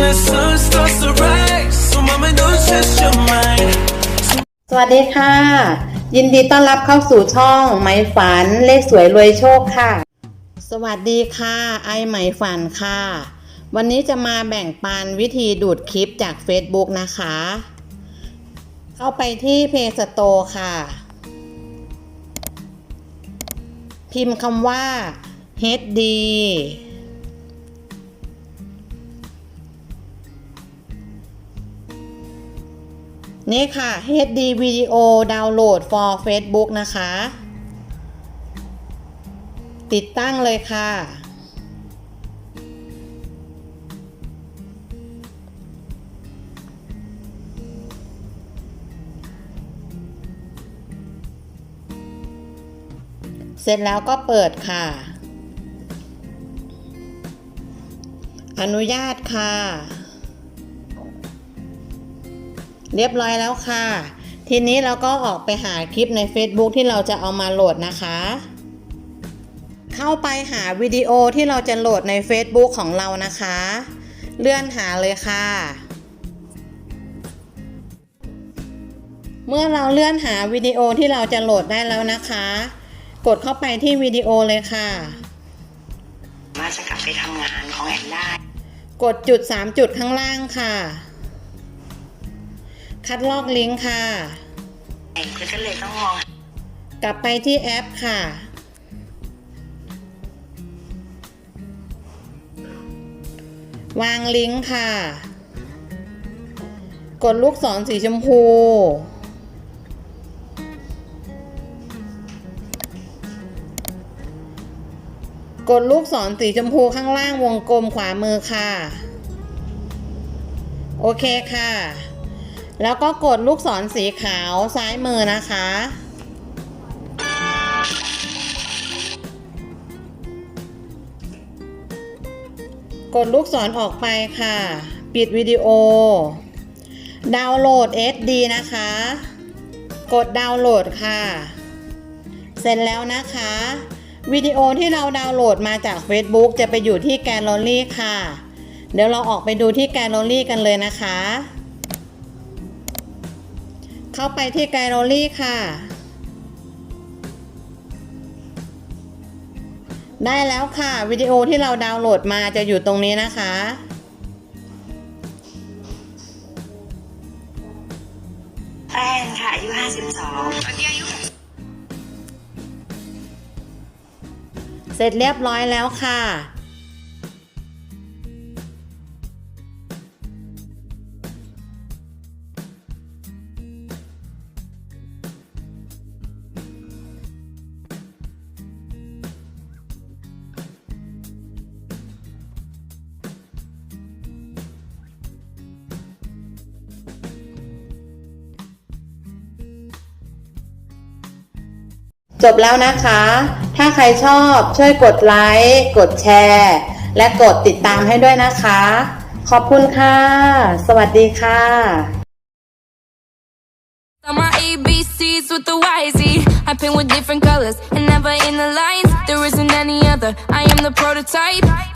the sun starts to rise. So mama, don't stress your mind. สวัสดีค่ะ ยินดีต้อนรับเข้าสู่ช่องไหมฝันเลขสวยรวยโชคค่ะ สวัสดีค่ะ ไอไหมฝันค่ะ วันนี้จะมาแบ่งปันวิธีดูดคลิปจาก Facebook นะคะ เข้าไปที่เพจสโตค่ะ พิมพ์คำว่า HD นี่ค่ะ HD Video Download for Facebook นะคะ ติดตั้งเลยค่ะ เสร็จแล้วก็เปิดค่ะ อนุญาตค่ะ เรียบร้อยแล้วค่ะ ทีนี้เราก็ออกไปหาคลิปใน Facebook ที่เราจะเอามาโหลดนะคะ เข้าไปหาวิดีโอที่เราจะโหลดใน Facebook ของเรานะคะ เลื่อนหาเลยค่ะ เมื่อเราเลื่อนหาวิดีโอที่เราจะโหลดได้แล้วนะคะ กดเข้าไปที่วิดีโอเลยค่ะว่าจะกลับไปทำงานของแอนได้กดจุด 3 จุดข้างล่างค่ะ คัดลอกลิงก์ค่ะแอนก็เลยต้องมองกลับไปที่แอปค่ะ วางลิงก์ค่ะ กดลูกศรสีชมพูกดลูกศรสีชมพูข้างล่างวงกลมขวามือค่ะ โอเคค่ะ แล้วก็กดลูกศรสีขาวซ้ายมือนะคะ กดลูกศรออกไปค่ะ ปิดวิดีโอ ดาวน์โหลด SD นะคะ กดดาวน์โหลดค่ะ เสร็จแล้วนะคะ วิดีโอที่เราดาวน์โหลดมาจาก Facebook จะไปอยู่ที่แกลเลอรี่ค่ะ เดี๋ยวเราออกไปดูที่แกลเลอรี่กันเลยนะคะ เข้าไปที่แกลเลอรี่ค่ะ ได้แล้วค่ะวิดีโอที่เราดาวน์โหลดมาจะอยู่ตรงนี้นะคะแป้งค่ะอายุ52เสร็จเรียบร้อยแล้วค่ะ จบแล้วนะคะ ถ้าใครชอบช่วยกดไลค์ กดแชร์ และกดติดตามให้ด้วยนะคะ ขอบคุณค่ะ สวัสดีค่ะ ABCs with the YZ. I paint with different colors and never in the lines. There isn't any other. I am the prototype.